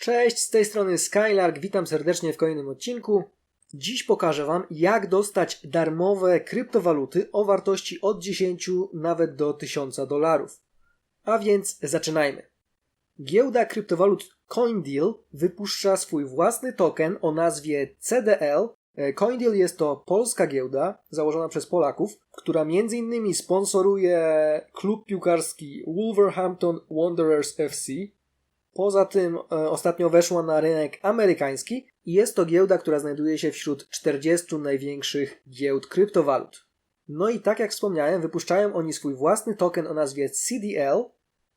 Cześć, z tej strony Skylark, witam serdecznie w kolejnym odcinku. Dziś pokażę Wam, jak dostać darmowe kryptowaluty o wartości od 10 nawet do 1000 dolarów. A więc zaczynajmy. Giełda kryptowalut CoinDeal wypuszcza swój własny token o nazwie CDL. E, CoinDeal jest to polska giełda założona przez Polaków, która m.in. sponsoruje klub piłkarski Wolverhampton Wanderers FC, Poza tym e, ostatnio weszła na rynek amerykański i jest to giełda, która znajduje się wśród 40 największych giełd kryptowalut. No i tak jak wspomniałem, wypuszczają oni swój własny token o nazwie CDL.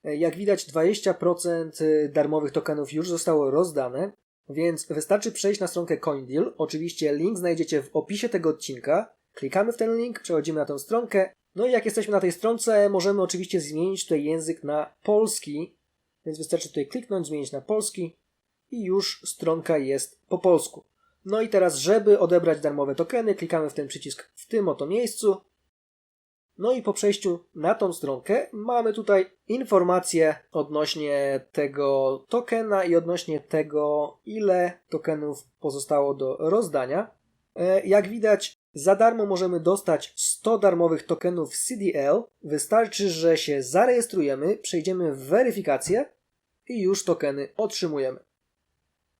E, jak widać, 20% darmowych tokenów już zostało rozdane, więc wystarczy przejść na stronkę CoinDeal. Oczywiście link znajdziecie w opisie tego odcinka. Klikamy w ten link, przechodzimy na tę stronkę. No i jak jesteśmy na tej stronce, możemy oczywiście zmienić tutaj język na polski, więc wystarczy tutaj kliknąć, zmienić na polski i już stronka jest po polsku. No i teraz, żeby odebrać darmowe tokeny, klikamy w ten przycisk w tym oto miejscu. No i po przejściu na tą stronkę mamy tutaj informacje odnośnie tego tokena i odnośnie tego, ile tokenów pozostało do rozdania. E, jak widać, za darmo możemy dostać 100 darmowych tokenów CDL. Wystarczy, że się zarejestrujemy, przejdziemy weryfikację i już tokeny otrzymujemy.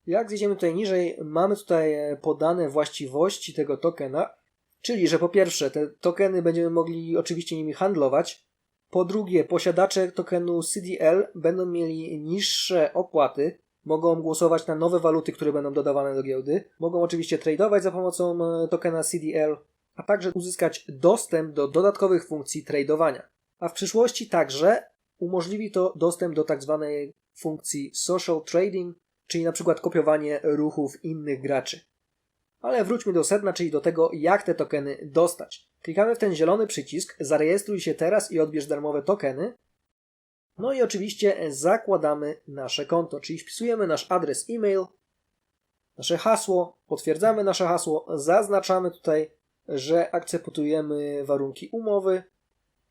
Jak zjedziemy tutaj niżej, mamy tutaj e, podane właściwości tego tokena, czyli że po pierwsze te tokeny będziemy mogli oczywiście nimi handlować, po drugie posiadacze tokenu CDL będą mieli niższe opłaty, mogą głosować na nowe waluty, które będą dodawane do giełdy, mogą oczywiście tradować za pomocą e, tokena CDL, a także uzyskać dostęp do dodatkowych funkcji tradowania. A w przyszłości także umożliwi to dostęp do tzw. Tak funkcji social trading, czyli na przykład kopiowanie ruchów innych graczy. Ale wróćmy do sedna, czyli do tego, jak te tokeny dostać. Klikamy w ten zielony przycisk, zarejestruj się teraz i odbierz darmowe tokeny. No i oczywiście zakładamy nasze konto, czyli wpisujemy nasz adres e-mail, nasze hasło, potwierdzamy nasze hasło, zaznaczamy tutaj, że akceptujemy warunki umowy.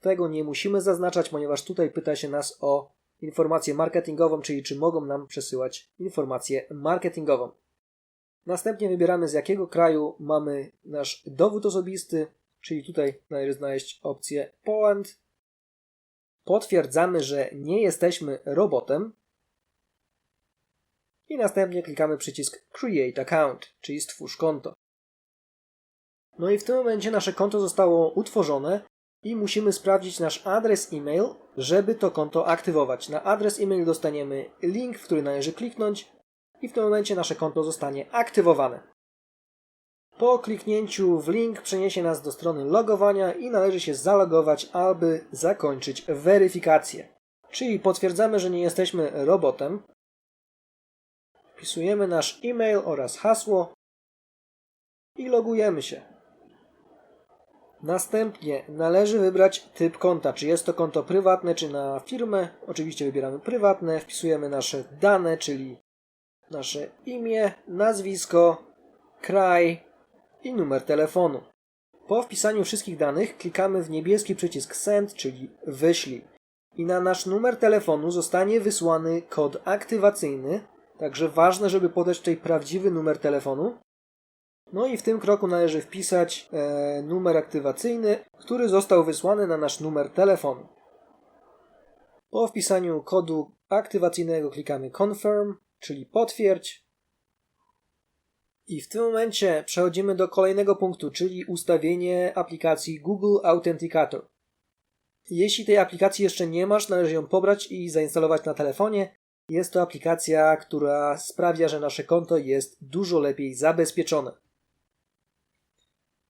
Tego nie musimy zaznaczać, ponieważ tutaj pyta się nas o informację marketingową, czyli czy mogą nam przesyłać informację marketingową. Następnie wybieramy z jakiego kraju mamy nasz dowód osobisty, czyli tutaj należy znaleźć opcję Poland. Potwierdzamy, że nie jesteśmy robotem. I następnie klikamy przycisk Create Account, czyli stwórz konto. No i w tym momencie nasze konto zostało utworzone i musimy sprawdzić nasz adres e-mail, żeby to konto aktywować. Na adres e-mail dostaniemy link, w który należy kliknąć i w tym momencie nasze konto zostanie aktywowane. Po kliknięciu w link przeniesie nas do strony logowania i należy się zalogować, aby zakończyć weryfikację. Czyli potwierdzamy, że nie jesteśmy robotem. Wpisujemy nasz e-mail oraz hasło i logujemy się. Następnie należy wybrać typ konta, czy jest to konto prywatne, czy na firmę. Oczywiście wybieramy prywatne, wpisujemy nasze dane, czyli nasze imię, nazwisko, kraj i numer telefonu. Po wpisaniu wszystkich danych klikamy w niebieski przycisk Send, czyli wyślij. I na nasz numer telefonu zostanie wysłany kod aktywacyjny, także ważne, żeby podać tutaj prawdziwy numer telefonu. No i w tym kroku należy wpisać e, numer aktywacyjny, który został wysłany na nasz numer telefonu. Po wpisaniu kodu aktywacyjnego klikamy Confirm, czyli potwierdź. I w tym momencie przechodzimy do kolejnego punktu, czyli ustawienie aplikacji Google Authenticator. Jeśli tej aplikacji jeszcze nie masz, należy ją pobrać i zainstalować na telefonie. Jest to aplikacja, która sprawia, że nasze konto jest dużo lepiej zabezpieczone.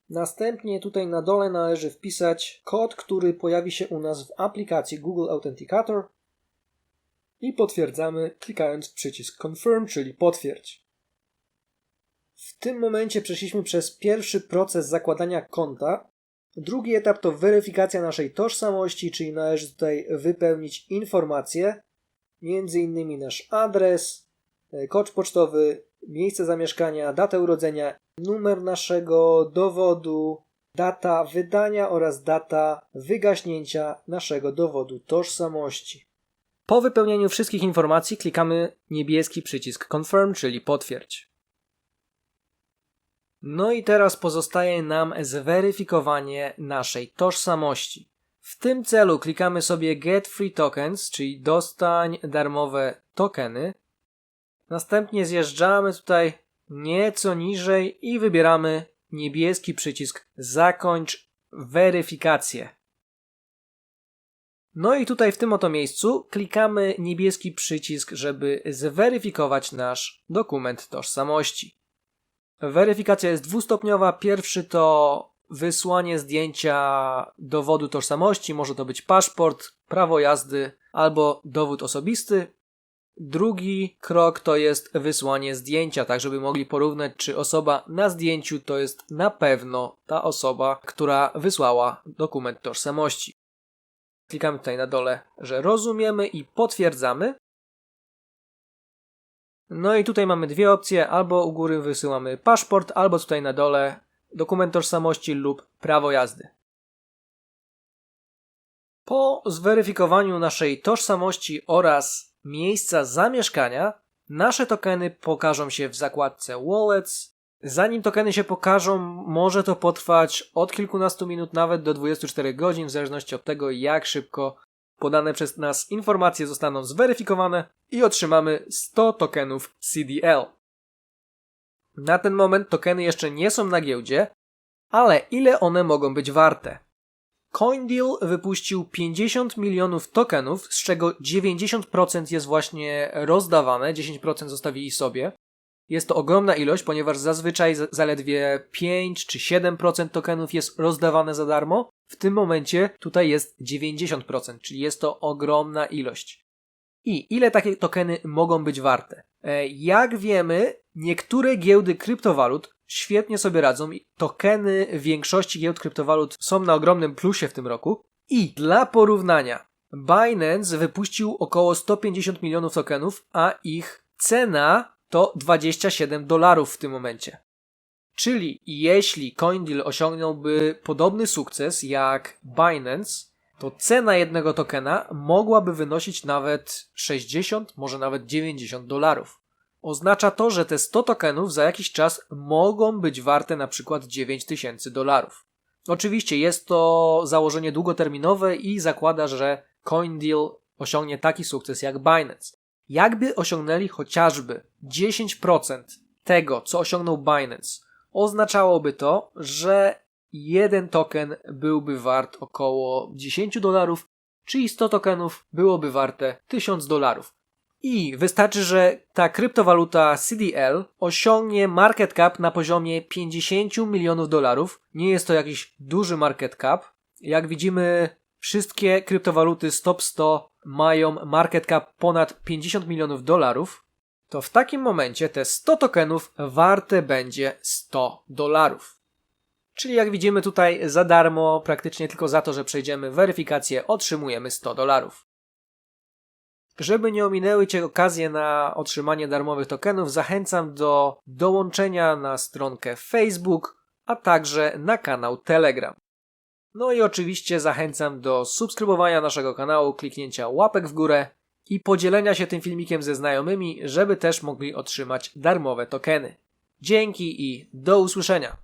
Następnie tutaj na dole należy wpisać kod, który pojawi się u nas w aplikacji Google Authenticator i potwierdzamy klikając przycisk Confirm, czyli potwierdź. W tym momencie przeszliśmy przez pierwszy proces zakładania konta. Drugi etap to weryfikacja naszej tożsamości, czyli należy tutaj wypełnić informacje, między innymi nasz adres, e, kod pocztowy, miejsce zamieszkania, datę urodzenia, numer naszego dowodu, data wydania oraz data wygaśnięcia naszego dowodu tożsamości. Po wypełnieniu wszystkich informacji klikamy niebieski przycisk Confirm, czyli potwierdź. No i teraz pozostaje nam zweryfikowanie naszej tożsamości. W tym celu klikamy sobie Get Free Tokens, czyli dostań darmowe tokeny. Następnie zjeżdżamy tutaj nieco niżej i wybieramy niebieski przycisk Zakończ weryfikację. No i tutaj w tym oto miejscu klikamy niebieski przycisk, żeby zweryfikować nasz dokument tożsamości. Weryfikacja jest dwustopniowa. Pierwszy to wysłanie zdjęcia dowodu tożsamości, może to być paszport, prawo jazdy albo dowód osobisty. Drugi krok to jest wysłanie zdjęcia, tak żeby mogli porównać, czy osoba na zdjęciu to jest na pewno ta osoba, która wysłała dokument tożsamości. Klikamy tutaj na dole, że rozumiemy i potwierdzamy. No i tutaj mamy dwie opcje, albo u góry wysyłamy paszport, albo tutaj na dole dokument tożsamości lub prawo jazdy. Po zweryfikowaniu naszej tożsamości oraz miejsca zamieszkania, nasze tokeny pokażą się w zakładce Wallets. Zanim tokeny się pokażą, może to potrwać od kilkunastu minut nawet do 24 godzin, w zależności od tego, jak szybko podane przez nas informacje zostaną zweryfikowane i otrzymamy 100 tokenów CDL. Na ten moment tokeny jeszcze nie są na giełdzie, ale ile one mogą być warte? CoinDeal wypuścił 50 milionów tokenów, z czego 90% jest właśnie rozdawane, 10% zostawili sobie. Jest to ogromna ilość, ponieważ zazwyczaj zaledwie 5 czy 7% tokenów jest rozdawane za darmo. W tym momencie tutaj jest 90%, czyli jest to ogromna ilość. I ile takie tokeny mogą być warte? E, jak wiemy, niektóre giełdy kryptowalut świetnie sobie radzą i tokeny większości giełd kryptowalut są na ogromnym plusie w tym roku. I dla porównania, Binance wypuścił około 150 milionów tokenów, a ich cena to 27 dolarów w tym momencie. Czyli jeśli CoinDeal osiągnąłby podobny sukces jak Binance, to cena jednego tokena mogłaby wynosić nawet 60, może nawet 90 dolarów. Oznacza to, że te 100 tokenów za jakiś czas mogą być warte na przykład 9000 dolarów. Oczywiście jest to założenie długoterminowe i zakłada, że CoinDeal osiągnie taki sukces jak Binance. Jakby osiągnęli chociażby 10% tego, co osiągnął Binance, oznaczałoby to, że jeden token byłby wart około 10 dolarów, czyli 100 tokenów byłoby warte 1000 dolarów. I wystarczy, że ta kryptowaluta CDL osiągnie market cap na poziomie 50 milionów dolarów. Nie jest to jakiś duży market cap. Jak widzimy, wszystkie kryptowaluty z top 100 mają market cap ponad 50 milionów dolarów. To w takim momencie te 100 tokenów warte będzie 100 dolarów. Czyli jak widzimy tutaj za darmo, praktycznie tylko za to, że przejdziemy weryfikację, otrzymujemy 100 dolarów. Żeby nie ominęły Cię okazje na otrzymanie darmowych tokenów, zachęcam do dołączenia na stronkę Facebook, a także na kanał Telegram. No i oczywiście zachęcam do subskrybowania naszego kanału, kliknięcia łapek w górę i podzielenia się tym filmikiem ze znajomymi, żeby też mogli otrzymać darmowe tokeny. Dzięki i do usłyszenia.